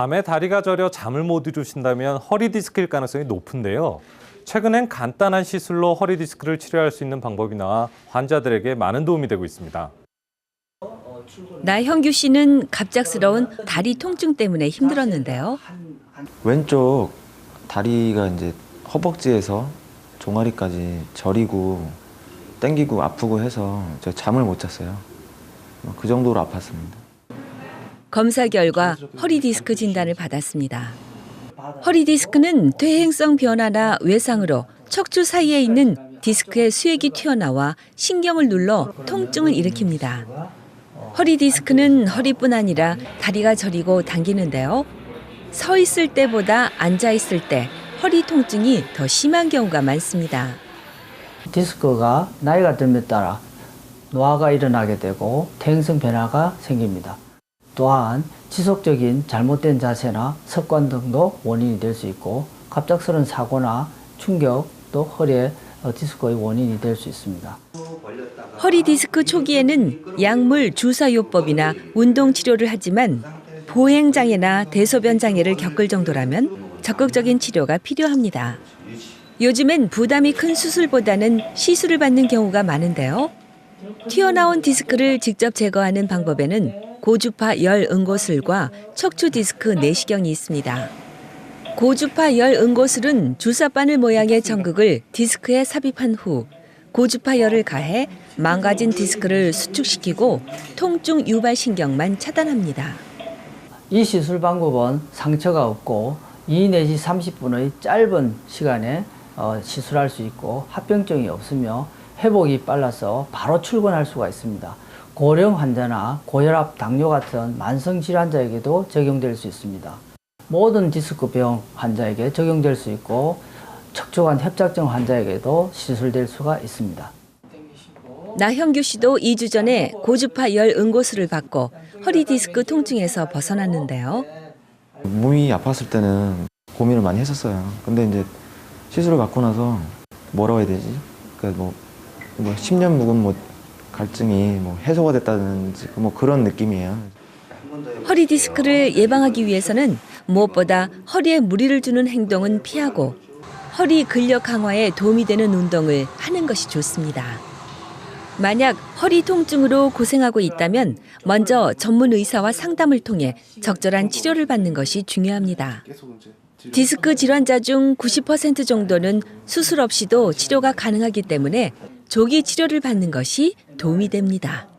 밤에 다리가 저려 잠을 못 이루신다면 허리 디스크일 가능성이 높은데요. 최근엔 간단한 시술로 허리 디스크를 치료할 수 있는 방법이 나와 환자들에게 많은 도움이 되고 있습니다. 나형규 씨는 갑작스러운 다리 통증 때문에 힘들었는데요. 왼쪽 다리가 이제 허벅지에서 종아리까지 저리고 땡기고 아프고 해서 제가 잠을 못 잤어요. 뭐그 정도로 아팠습니다. 검사 결과 허리 디스크 진단을 받았습니다. 허리 디스크는 퇴행성 변화나 외상으로 척추 사이에 있는 디스크의 수액이 튀어나와 신경을 눌러 통증을 일으킵니다. 허리 디스크는 허리뿐 아니라 다리가 저리고 당기는데요. 서 있을 때보다 앉아 있을 때 허리 통증이 더 심한 경우가 많습니다. 디스크가 나이가 들면 따라 노화가 일어나게 되고 퇴행성 변화가 생깁니다. 또한 지속적인 잘못된 자세나 습관 등도 원인이 될 수 있고 갑작스러운 사고나 충격도 허리에 어, 디스크의 원인이 될 수 있습니다. 허리 디스크 초기에는 약물 주사요법이나 운동 치료를 하지만 보행 장애나 대소변 장애를 겪을 정도라면 적극적인 치료가 필요합니다. 요즘엔 부담이 큰 수술보다는 시술을 받는 경우가 많은데요. 튀어나온 디스크를 직접 제거하는 방법에는 고주파 열 응고술과 척추 디스크 내시경이 있습니다. 고주파 열 응고술은 주사바늘 모양의 전극을 디스크에 삽입한 후 고주파 열을 가해 망가진 디스크를 수축시키고 통증 유발 신경만 차단합니다. 이 시술 방법은 상처가 없고 2 내지 30분의 짧은 시간에 어, 시술할 수 있고 합병증이 없으며 회복이 빨라서 바로 출근할 수가 있습니다. 고령 환자나 고혈압, 당뇨 같은 만성 질환자에게도 적용될 수 있습니다. 모든 디스크병 환자에게 적용될 수 있고 척추관 협착증 환자에게도 시술될 수가 있습니다. 나형규 씨도 2주 전에 고주파 열 응고술을 받고 허리 디스크 통증에서 벗어났는데요. 몸이 아팠을 때는 고민을 많이 했었어요. 근데 이제 시술을 받고 나서 뭐라고 해야 되지? 그러니까 뭐, 뭐 10년 묵은 뭐 갈증이 뭐 해소가 됐다든지 뭐 그런 느낌이에요. 허리 디스크를 예방하기 위해서는 무엇보다 허리에 무리를 주는 행동은 피하고 허리 근력 강화에 도움이 되는 운동을 하는 것이 좋습니다. 만약 허리 통증으로 고생하고 있다면 먼저 전문 의사와 상담을 통해 적절한 치료를 받는 것이 중요합니다. 디스크 질환자 중 90% 정도는 수술 없이도 치료가 가능하기 때문에 조기 치료를 받는 것이 도움이 됩니다.